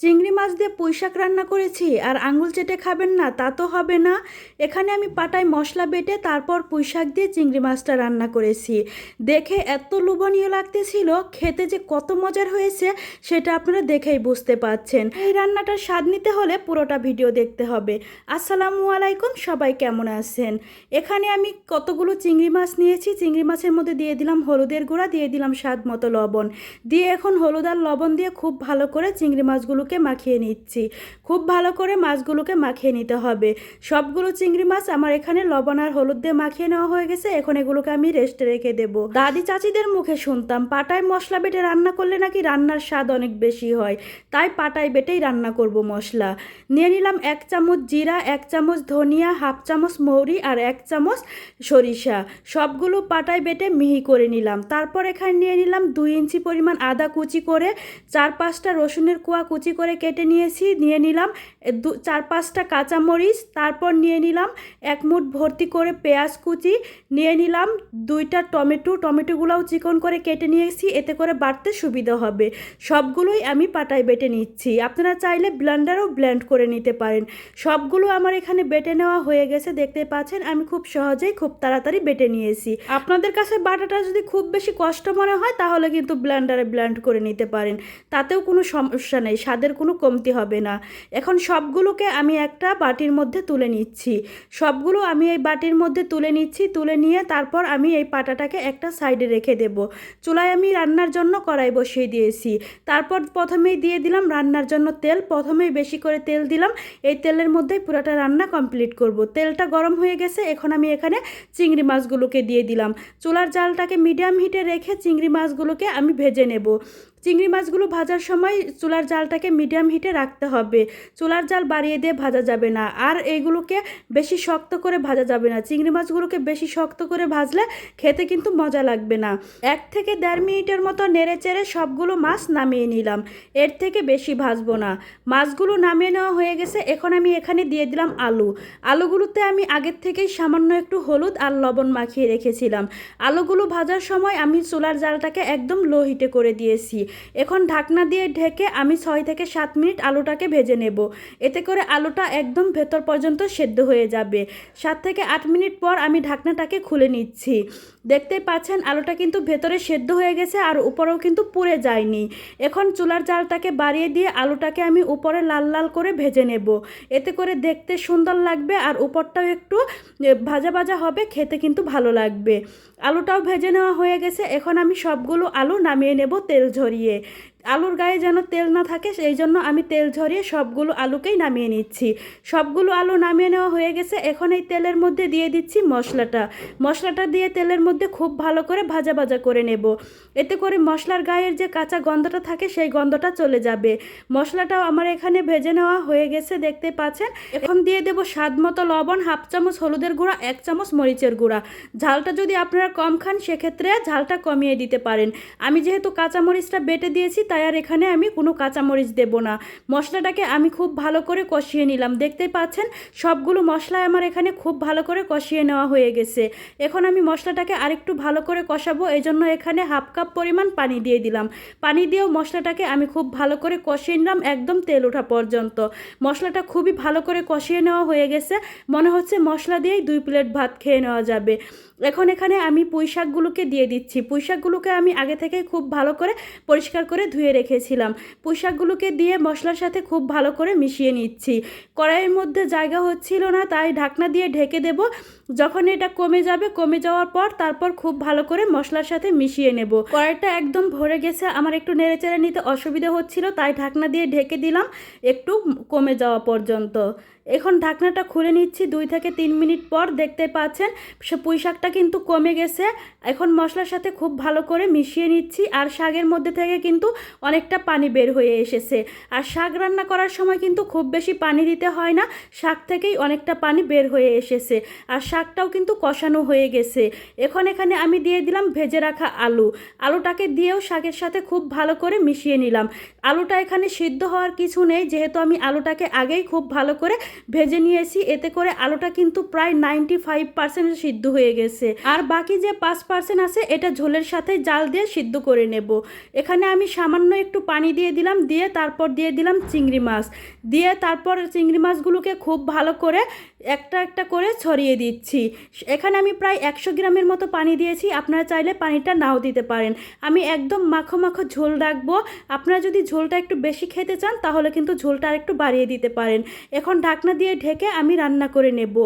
চিংড়ি মাছ দিয়ে পুঁই শাক রান্না করেছি আর আঙুল চেটে খাবেন না, তা তো হবে না। এখানে আমি পাটায় মশলা বেটে তারপর পুঁই শাক দিয়ে চিংড়ি মাছটা রান্না করেছি। দেখে এত লোভনীয় লাগতেছিল, খেতে যে কত মজার হয়েছে, সেটা আপনারা দেখেই বুঝতে পাচ্ছেন এই রান্নাটার স্বাদ নিতে হলে পুরোটা ভিডিও দেখতে হবে। আসসালামু আলাইকুম, সবাই কেমন আছেন? এখানে আমি কতগুলো চিংড়ি মাছ নিয়েছি। চিংড়ি মাছের মধ্যে দিয়ে দিলাম হলুদের গুঁড়া, দিয়ে দিলাম স্বাদ মতো লবণ। দিয়ে এখন হলুদ আর লবণ দিয়ে খুব ভালো করে চিংড়ি মাছগুলোকে মাখিয়ে নিচ্ছি। খুব ভালো করে মাছগুলোকে মাখিয়ে নিতে হবে। সবগুলো চিংড়ি মাছ আমার এখানে লবণ আর হলুদ দিয়ে মাখিয়ে নেওয়া হয়ে গেছে। এখন এগুলোকে আমি রেস্টে রেখে দেব। দাদি চাচিদের মুখে শুনতাম, পাটায় মশলা বেটে রান্না করলে নাকি রান্নার স্বাদ অনেক বেশি হয়। তাই পাটায় বেটেই রান্না করব মশলা। নিয়ে নিলাম এক চামচ জিরা, এক চামচ ধনিয়া, হাফ চামচ মৌরি আর এক চামচ সরিষা। সবগুলো পাটায় বেটে মিহি করে নিলাম। তারপর এখানে নিয়ে নিলাম দুই ইঞ্চি পরিমাণ আদা কুচি করে চার পাঁচটা রসুনের কোয়া কুচি করে কেটে নিয়েছি, নিয়ে নিলাম দু, চার পাঁচটা কাঁচামরিচ, তারপর নিয়ে নিলাম এক মুঠ ভর্তি করে পেঁয়াজ কুচি, নিয়ে নিলাম দুইটা টমেটো, টমেটোগুলোও চিকন করে কেটে নিয়েছি, এতে করে বাড়তে সুবিধা হবে। সবগুলোই আমি পাটায় বেটে নিচ্ছি। আপনারা চাইলে ব্লেন্ডারও ব্লেন্ড করে নিতে পারেন। সবগুলো আমার এখানে বেটে নেওয়া হয়ে গেছে, দেখতে পাচ্ছেন, আমি খুব সহজেই খুব তাড়াতাড়ি বেটে নিয়েছি। আপনাদের কাছে বাটাটা যদি খুব বেশি কষ্ট মনে হয়, তাহলে কিন্তু ব্লেন্ডারে ব্লেন্ড করে নিতে পারেন। তাতেও কোনো সমস্যা নেই। স্বাদের কোনো কমতি হবে না। এখন সবগুলোকে আমি একটা বাটির মধ্যে তুলে নিচ্ছি। সবগুলো আমি এই বাটির মধ্যে তুলে নিচ্ছি, তুলে নিয়ে তারপর আমি এই পাটাটাকে একটা সাইডে রেখে দেব। চুলায় আমি রান্নার জন্য কড়াই বসিয়ে দিয়েছি। তারপর প্রথমেই দিয়ে দিলাম রান্নার জন্য তেল। প্রথমেই বেশি করে তেল দিলাম। এই তেলের মধ্যেই পুরোটা রান্না কমপ্লিট করব। তেলটা গরম হয়ে গেছে, এখন আমি এখানে চিংড়ি মাছগুলোকে দিয়ে দিলাম। চুলার জালটাকে মিডিয়াম হিটে রেখে চিংড়ি মাছগুলোকে আমি ভেজে নেব। চিংড়ি মাছগুলো ভাজার সময় চুলার জালটাকে মিডিয়াম হিটে রাখতে হবে। চুলার জাল বাড়িয়ে দিয়ে ভাজা যাবে না। আর এইগুলোকে বেশি শক্ত করে ভাজা যাবে না। চিংড়ি মাছগুলোকে বেশি শক্ত করে ভাজলে খেতে কিন্তু মজা লাগবে না। এক থেকে দেড় মিনিটের মতো নেড়ে চেড়ে সবগুলো মাছ নামিয়ে নিলাম। এর থেকে বেশি ভাজবো না। মাছগুলো নামিয়ে নেওয়া হয়ে গেছে। এখন আমি এখানে দিয়ে দিলাম আলু। আলুগুলোতে আমি আগের থেকেই সামান্য একটু হলুদ আর লবণ মাখিয়ে রেখেছিলাম। আলুগুলো ভাজার সময় আমি চুলার জালটাকে একদম লো হিটে করে দিয়েছি। এখন ঢাকনা দিয়ে ঢেকে আমি ছয় থেকে সাত মিনিট আলুটাকে ভেজে নেব। এতে করে আলুটা একদম ভেতর পর্যন্ত সেদ্ধ হয়ে যাবে। সাত থেকে আট মিনিট পর আমি ঢাকনাটাকে খুলে নিচ্ছি। দেখতে পাচ্ছেন, আলুটা কিন্তু ভেতরে সেদ্ধ হয়ে গেছে আর উপরেও কিন্তু পুড়ে যায়নি। এখন চুলার জালটাকে বাড়িয়ে দিয়ে আলুটাকে আমি উপরে লাল লাল করে ভেজে নেব। এতে করে দেখতে সুন্দর লাগবে আর উপরটাও একটু ভাজা ভাজা হবে, খেতে কিন্তু ভালো লাগবে। আলুটাও ভেজে নেওয়া হয়ে গেছে। এখন আমি সবগুলো আলু নামিয়ে নেব তেল ঝরিয়ে। করিয়ে আলুর গায়ে যেন তেল না থাকে, সেই জন্য আমি তেল ঝরিয়ে সবগুলো আলুকেই নামিয়ে নিচ্ছি। সবগুলো আলু নামিয়ে নেওয়া হয়ে গেছে, এখন এই তেলের মধ্যে দিয়ে দিচ্ছি মশলাটা। মশলাটা দিয়ে তেলের মধ্যে খুব ভালো করে ভাজা ভাজা করে নেব। এতে করে মশলার গায়ের যে কাঁচা গন্ধটা থাকে, সেই গন্ধটা চলে যাবে। মশলাটাও আমার এখানে ভেজে নেওয়া হয়ে গেছে, দেখতে পাচ্ছেন? এখন দিয়ে দেব স্বাদ মতো লবণ, হাফ চামচ হলুদের গুঁড়া, এক চামচ মরিচের গুঁড়া। ঝালটা যদি আপনারা কম খান, সেক্ষেত্রে ঝালটা কমিয়ে দিতে পারেন। আমি যেহেতু কাঁচামরিচটা বেটে দিয়েছি, তাই আর এখানে আমি কোনো কাঁচামরিচ দেব না। মশলাটাকে আমি খুব ভালো করে কষিয়ে নিলাম। দেখতেই পাচ্ছেন? সবগুলো মশলা আমার এখানে খুব ভালো করে কষিয়ে নেওয়া হয়ে গেছে। এখন আমি মশলাটাকে আরেকটু ভালো করে কষাবো। এই জন্য এখানে হাফ কাপ পরিমাণ পানি দিয়ে দিলাম। পানি দিয়েও মশলাটাকে আমি খুব ভালো করে কষিয়ে নিলাম একদম তেল ওঠা পর্যন্ত। মশলাটা খুবই ভালো করে কষিয়ে নেওয়া হয়ে গেছে। মনে হচ্ছে মশলা দিয়েই দুই প্লেট ভাত খেয়ে নেওয়া যাবে। এখন এখানে আমি পুঁই শাকগুলোকে দিয়ে দিচ্ছি। পুঁই শাকগুলোকে আমি আগে থেকে খুব ভালো করে পরিষ্কার করে ধুয়ে রেখেছিলাম। পোশাকগুলোকে দিয়ে মশলার সাথে খুব ভালো করে মিশিয়ে নিচ্ছি। কড়াইয়ের মধ্যে জায়গা হচ্ছিল না, তাই ঢাকনা দিয়ে ঢেকে দেব। যখন এটা কমে যাবে, কমে যাওয়ার পর তারপর খুব ভালো করে মশলার সাথে মিশিয়ে নেব। কড়াইটা একদম ভরে গেছে, আমার একটু নেড়েচেড়ে নিতে অসুবিধা হচ্ছিল, তাই ঢাকনা দিয়ে ঢেকে দিলাম, একটু কমে যাওয়া পর্যন্ত। এখন ঢাকনাটা খুলে নিচ্ছি, দুই থেকে তিন মিনিট পর দেখতে পাচ্ছেন, সে পুঁই শাকটা কিন্তু কমে গেছে। এখন মশলার সাথে খুব ভালো করে মিশিয়ে নিচ্ছি আর শাকের মধ্যে থেকে কিন্তু অনেকটা পানি বের হয়ে এসেছে। আর শাক রান্না করার সময় কিন্তু খুব বেশি পানি দিতে হয় না, শাক থেকেই অনেকটা পানি বের হয়ে এসেছে আর শাকটাও কিন্তু কষানো হয়ে গেছে। এখন এখানে আমি দিয়ে দিলাম ভেজে রাখা আলু। আলুটাকে দিয়েও শাকের সাথে খুব ভালো করে মিশিয়ে নিলাম। আলুটা এখানে সিদ্ধ হওয়ার কিছু নেই, যেহেতু আমি আলুটাকে আগেই খুব ভালো করে ভেজে নিয়েছি, এতে করে আলুটা কিন্তু প্রায় নাইনটি ফাইভ পার্সেন্ট সিদ্ধ হয়ে গেছে। আর বাকি যে পাঁচ পার্সেন্ট আছে, এটা ঝোলের সাথে জাল দিয়ে সিদ্ধ করে নেব। এখানে আমি সামান্য একটু পানি দিয়ে দিলাম, দিয়ে তারপর দিয়ে দিলাম চিংড়ি মাছ। দিয়ে তারপর চিংড়ি মাছগুলোকে খুব ভালো করে একটা একটা করে ছড়িয়ে দিচ্ছি। এখানে আমি প্রায় একশো গ্রামের মতো পানি দিয়েছি, আপনারা চাইলে পানিটা নাও দিতে পারেন। আমি একদম মাখো মাখো ঝোল রাখব। আপনারা যদি ঝোলটা একটু বেশি খেতে চান, তাহলে কিন্তু ঝোলটা আর একটু বাড়িয়ে দিতে পারেন। এখন ঢাকনা দিয়ে ঢেকে আমি রান্না করে নেব।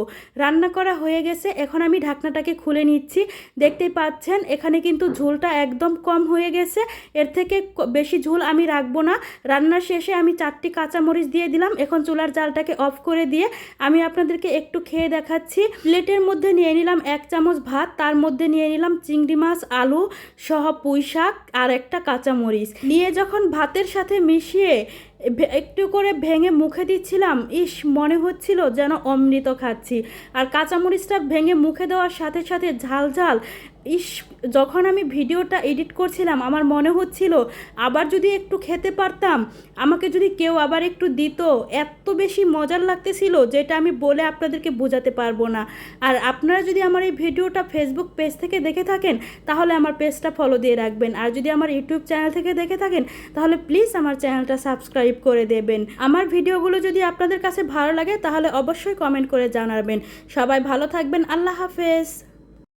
রান্না করা হয়ে গেছে, এখন আমি ঢাকনাটাকে খুলে নিচ্ছি। দেখতেই পাচ্ছেন, এখানে কিন্তু ঝোলটা একদম কম হয়ে গেছে। এর থেকে বেশি ঝোল আমি রাখব না। রান্নার শেষে আমি চারটি কাঁচামরিচ দিয়ে দিলাম। এখন চুলার জালটাকে অফ করে দিয়ে আমি আপনাদেরকে একটু খেয়ে দেখাচ্ছি। প্লেটের মধ্যে নিয়ে নিলাম এক চামচ ভাত, তার মধ্যে নিয়ে নিলাম চিংড়ি মাছ, আলু সহ পুঁই শাক আর একটা কাঁচামরিচ। নিয়ে যখন ভাতের সাথে মিশিয়ে একটু করে ভেঙে মুখে দিচ্ছিলাম, ইস, মনে হচ্ছিল যেন অমৃত খাচ্ছি। আর কাঁচামরিচটা ভেঙে মুখে দেওয়ার সাথে সাথে ঝাল ঝাল ইস, যখন আমি ভিডিওটা এডিট করছিলাম, আমার মনে হচ্ছিল, আবার যদি একটু খেতে পারতাম, আমাকে যদি কেউ আবার একটু দিত, এত বেশি মজার লাগতেছিল যেটা আমি বলে আপনাদেরকে বোঝাতে পারব না। আর আপনারা যদি আমার এই ভিডিওটা ফেসবুক পেজ থেকে দেখে থাকেন, তাহলে আমার পেজটা ফলো দিয়ে রাখবেন। আর যদি আমার ইউটিউব চ্যানেল থেকে দেখে থাকেন, তাহলে প্লিজ আমার চ্যানেলটা সাবস্ক্রাইব করে দেবেন। আমার ভিডিওগুলো যদি আপনাদের কাছে ভালো লাগে, তাহলে অবশ্যই কমেন্ট করে জানাবেন। সবাই ভালো থাকবেন, আল্লাহ হাফেজ।